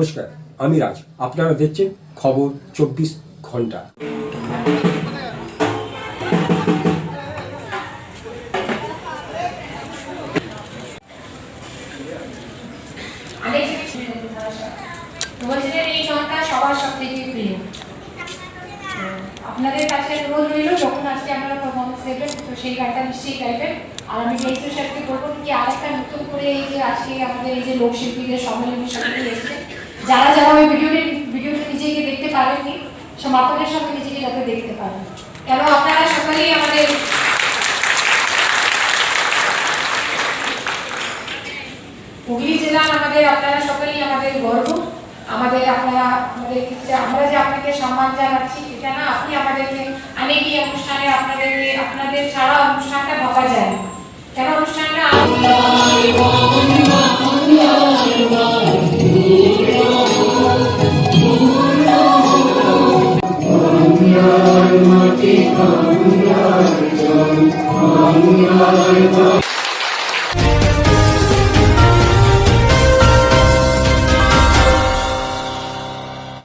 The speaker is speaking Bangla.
নমস্কার, আমি রাজ। আপনারা দেখছেন খবর চব্বিশ ঘণ্টা। থেকে আপনাদের কাছে আজকে আপনারা সেই গানটা নিশ্চয়ই গাইবেন। আর আমি বলব, কি নতুন করে এই যে আজকে আমাদের এই যে লোকশিল্পীদের সম্মেলনের সাথে এসেছে পারেননি। সমাপনের সঙ্গে নিজেকে যাতে দেখতে পারেন। কেন আপনারা সকলেই আমাদের হুগলি জেলার আমাদের, আপনারা সকলেই আমাদের গর্ব। আমাদের, আপনারা, আমাদের আমরা যে আপনাকে সম্মান জানাচ্ছি, এটা না আপনি আমাদেরকে অনেকই অনুষ্ঠানে আপনাদের আপনাদের ছাড়া অনুষ্ঠানটা ভাবা যায়। জয় জয় জয়